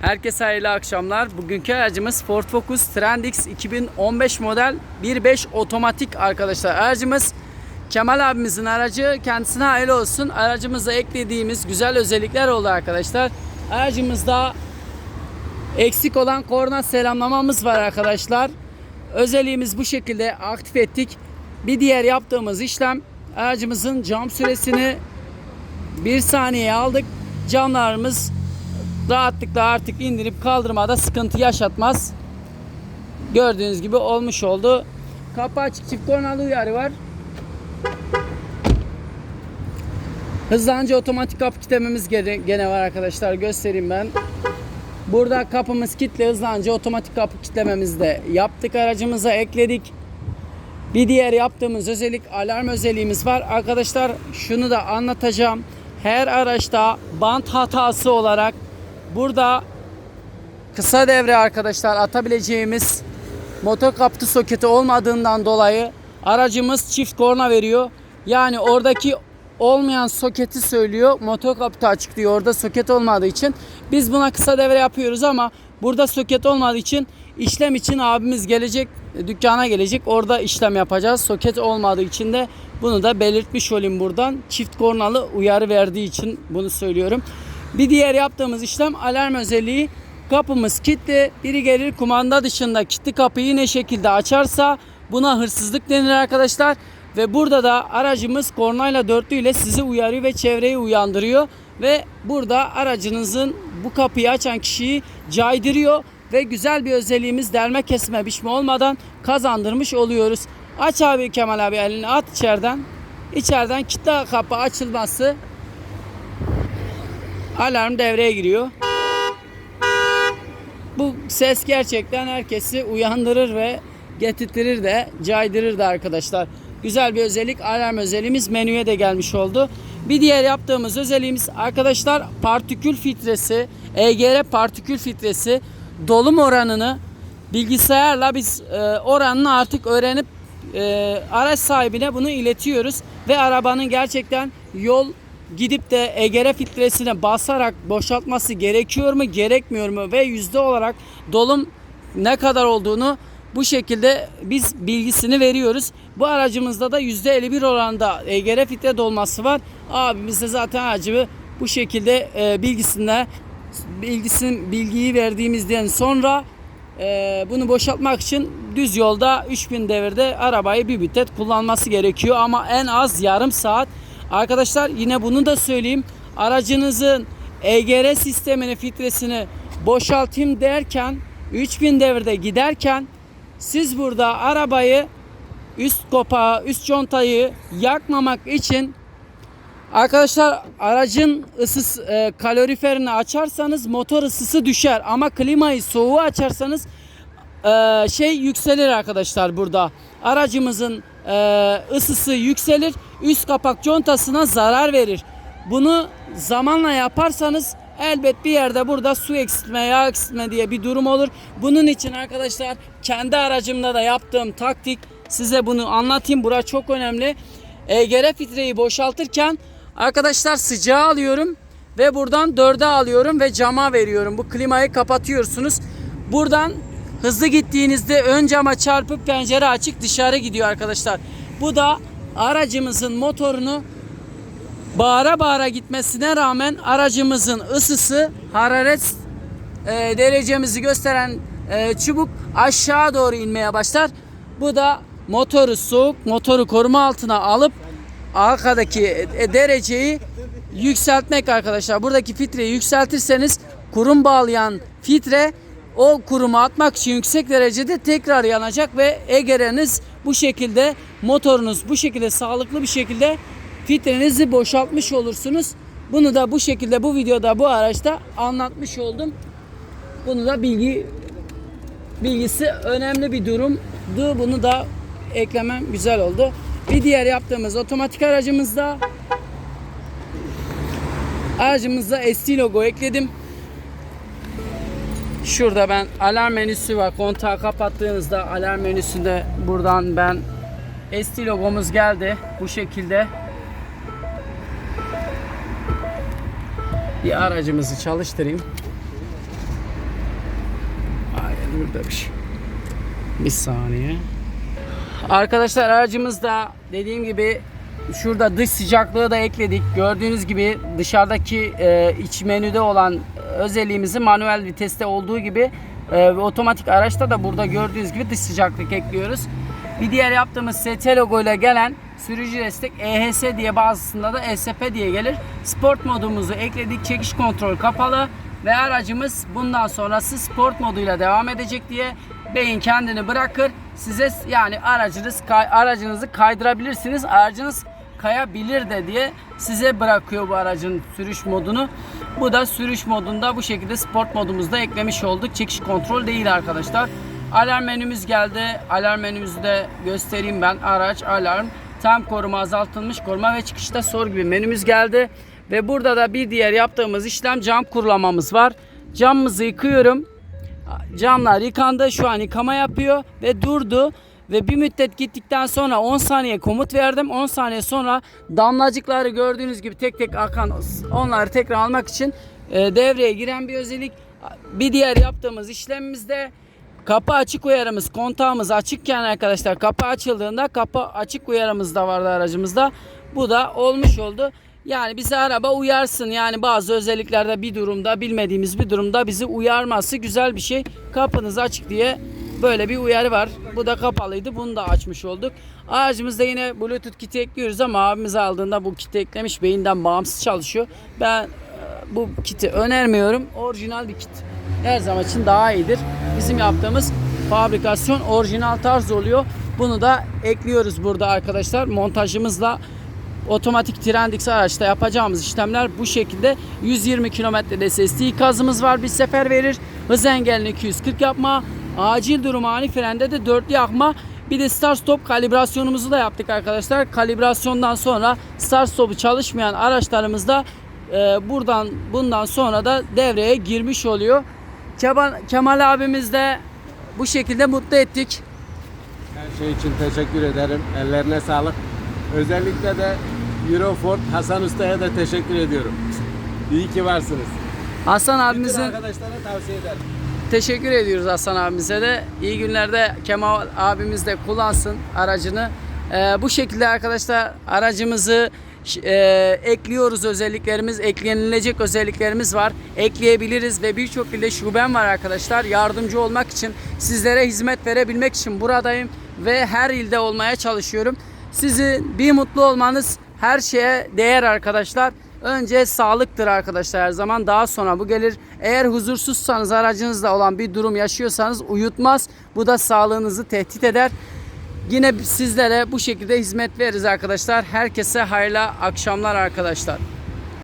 Herkese hayırlı akşamlar. Bugünkü aracımız Ford Focus Trendix 2015 model 1.5 otomatik arkadaşlar. Aracımız Kemal abimizin aracı. Kendisine hayırlı olsun. Aracımıza eklediğimiz güzel özellikler oldu arkadaşlar. Aracımızda eksik olan korna selamlamamız var arkadaşlar. Özelliğimiz bu şekilde aktif ettik. Bir diğer yaptığımız işlem aracımızın cam süresini bir saniye aldık. Camlarımız rahatlıkla artık indirip kaldırmada sıkıntı yaşatmaz. Gördüğünüz gibi olmuş oldu. Kapı açık çift kornalı uyarı var. Hızlanınca otomatik kapı kilitlememiz gene var arkadaşlar. Göstereyim ben. Burada kapımız kilitli hızlanınca otomatik kapı kilitlememizi de yaptık. Aracımıza ekledik. Bir diğer yaptığımız özellik alarm özelliğimiz var. Arkadaşlar şunu da anlatacağım. Her araçta bant hatası olarak burada kısa devre arkadaşlar atabileceğimiz motor kaputu soketi olmadığından dolayı aracımız çift korna veriyor. Yani oradaki olmayan soketi söylüyor. Motor kaputu açık diyor orada soket olmadığı için. Biz buna kısa devre yapıyoruz ama burada soket olmadığı için işlem için abimiz gelecek dükkana gelecek. Orada işlem yapacağız. Soket olmadığı için de bunu da belirtmiş olayım buradan. Çift kornalı uyarı verdiği için bunu söylüyorum. Bir diğer yaptığımız işlem alarm özelliği. Kapımız kilitli. Biri gelir kumanda dışında kilitli kapıyı ne şekilde açarsa buna hırsızlık denir arkadaşlar. Ve burada da aracımız kornayla dörtlü ile sizi uyarıyor ve çevreyi uyandırıyor. Ve burada aracınızın bu kapıyı açan kişiyi caydırıyor. Ve güzel bir özelliğimiz delme kesme biçme olmadan kazandırmış oluyoruz. Aç abi Kemal abi elini at içeriden. İçeriden kitle kapı açılması alarm devreye giriyor. Bu ses gerçekten herkesi uyandırır ve getirtirir de caydırır da arkadaşlar. Güzel bir özellik alarm özelliğimiz menüye de gelmiş oldu. Bir diğer yaptığımız özelliğimiz arkadaşlar partikül filtresi, EGR partikül filtresi dolum oranını bilgisayarla biz e, oranını artık öğrenip e, araç sahibine bunu iletiyoruz ve arabanın gerçekten yol gidip de EGR filtresine basarak boşaltması gerekiyor mu gerekmiyor mu ve yüzde olarak dolum ne kadar olduğunu bu şekilde biz bilgisini veriyoruz. Bu aracımızda da yüzde 51 oranda EGR filtre dolması var. Abimiz de zaten aracı bu şekilde e, bilgisinde bilgisin bilgiyi verdiğimizden sonra e, bunu boşaltmak için düz yolda 3000 devirde arabayı bir müddet kullanması gerekiyor ama en az yarım saat. Arkadaşlar yine bunu da söyleyeyim. Aracınızın EGR sistemini filtresini boşaltayım derken 3000 devirde giderken siz burada arabayı üst kopağı, üst contayı yakmamak için Arkadaşlar aracın ısı e, kaloriferini açarsanız motor ısısı düşer ama klimayı soğuğu açarsanız e, şey yükselir arkadaşlar burada. Aracımızın e, ısısı yükselir, üst kapak contasına zarar verir. Bunu zamanla yaparsanız elbet bir yerde burada su eksiltme, yağ eksiltme diye bir durum olur. Bunun için arkadaşlar kendi aracımda da yaptığım taktik size bunu anlatayım. Bura çok önemli. EGR filtreyi boşaltırken arkadaşlar sıcağı alıyorum ve buradan dörde alıyorum ve cama veriyorum. Bu klimayı kapatıyorsunuz. Buradan hızlı gittiğinizde ön cama çarpıp pencere açık dışarı gidiyor arkadaşlar. Bu da aracımızın motorunu bağıra bağıra gitmesine rağmen aracımızın ısısı hararet e, derecemizi gösteren e, çubuk aşağı doğru inmeye başlar. Bu da motoru soğuk, motoru koruma altına alıp arkadaki e, dereceyi yükseltmek arkadaşlar. Buradaki filtreyi yükseltirseniz kurum bağlayan filtre o kurumu atmak için yüksek derecede tekrar yanacak ve egereniz bu şekilde motorunuz bu şekilde sağlıklı bir şekilde filtrenizi boşaltmış olursunuz. Bunu da bu şekilde bu videoda bu araçta anlatmış oldum. Bunu da bilgi bilgisi önemli bir durumdu. Bunu da eklemem güzel oldu. Bir diğer yaptığımız otomatik aracımızda aracımızda ST logo ekledim. Şurada ben alarm menüsü var. Kontağı kapattığınızda alarm menüsünde buradan ben ST logomuz geldi. Bu şekilde bir aracımızı çalıştırayım. burada bir şey. Bir saniye. Arkadaşlar aracımızda dediğim gibi şurada dış sıcaklığı da ekledik. Gördüğünüz gibi dışarıdaki e, iç menüde olan özelliğimizi manuel viteste olduğu gibi e, otomatik araçta da burada gördüğünüz gibi dış sıcaklık ekliyoruz. Bir diğer yaptığımız ST logo ile gelen sürücü destek EHS diye bazısında da ESP diye gelir. Sport modumuzu ekledik. Çekiş kontrol kapalı ve aracımız bundan sonrası sport moduyla devam edecek diye beyin kendini bırakır. Size yani aracınız aracınızı kaydırabilirsiniz. Aracınız kayabilir de diye size bırakıyor bu aracın sürüş modunu. Bu da sürüş modunda bu şekilde sport modumuzda eklemiş olduk. Çekiş kontrol değil arkadaşlar. Alarm menümüz geldi. Alarm menümüzü de göstereyim ben. Araç, alarm, tam koruma, azaltılmış koruma ve çıkışta sor gibi menümüz geldi. Ve burada da bir diğer yaptığımız işlem cam kurulamamız var. Camımızı yıkıyorum. Camlar yıkandı. Şu an yıkama yapıyor ve durdu. Ve bir müddet gittikten sonra 10 saniye komut verdim. 10 saniye sonra damlacıkları gördüğünüz gibi tek tek akan onları tekrar almak için e, devreye giren bir özellik. Bir diğer yaptığımız işlemimizde kapı açık uyarımız kontağımız açıkken arkadaşlar kapı açıldığında kapı açık uyarımız da vardı aracımızda. Bu da olmuş oldu. Yani bize araba uyarsın. Yani bazı özelliklerde bir durumda bilmediğimiz bir durumda bizi uyarması güzel bir şey. Kapınız açık diye böyle bir uyarı var. Bu da kapalıydı. Bunu da açmış olduk. Aracımızda yine Bluetooth kiti ekliyoruz ama abimiz aldığında bu kiti eklemiş. Beyinden bağımsız çalışıyor. Ben e, bu kiti önermiyorum. Orijinal bir kit. Her zaman için daha iyidir. Bizim yaptığımız fabrikasyon orijinal tarz oluyor. Bunu da ekliyoruz burada arkadaşlar. Montajımızla otomatik Trendix araçta yapacağımız işlemler bu şekilde 120 kilometrede SSD ikazımız var bir sefer verir hız engelini 240 yapma acil durum ani frende de dörtlü yakma bir de start stop kalibrasyonumuzu da yaptık arkadaşlar kalibrasyondan sonra start stopu çalışmayan araçlarımızda e, buradan bundan sonra da devreye girmiş oluyor Kemal, Kemal abimiz de bu şekilde mutlu ettik Her şey için teşekkür ederim. Ellerine sağlık. Özellikle de Euroford Hasan Usta'ya da teşekkür ediyorum. İyi ki varsınız. Hasan Bütün abimizin arkadaşlara tavsiye ederim. Teşekkür ediyoruz Hasan abimize de. İyi günlerde Kemal abimiz de kullansın aracını. Ee, bu şekilde arkadaşlar aracımızı e, ekliyoruz özelliklerimiz, eklenilecek özelliklerimiz var. Ekleyebiliriz ve birçok ilde şubem var arkadaşlar. Yardımcı olmak için, sizlere hizmet verebilmek için buradayım ve her ilde olmaya çalışıyorum. Sizin bir mutlu olmanız her şeye değer arkadaşlar. Önce sağlıktır arkadaşlar her zaman. Daha sonra bu gelir. Eğer huzursuzsanız aracınızda olan bir durum yaşıyorsanız uyutmaz. Bu da sağlığınızı tehdit eder. Yine sizlere bu şekilde hizmet veririz arkadaşlar. Herkese hayırlı akşamlar arkadaşlar.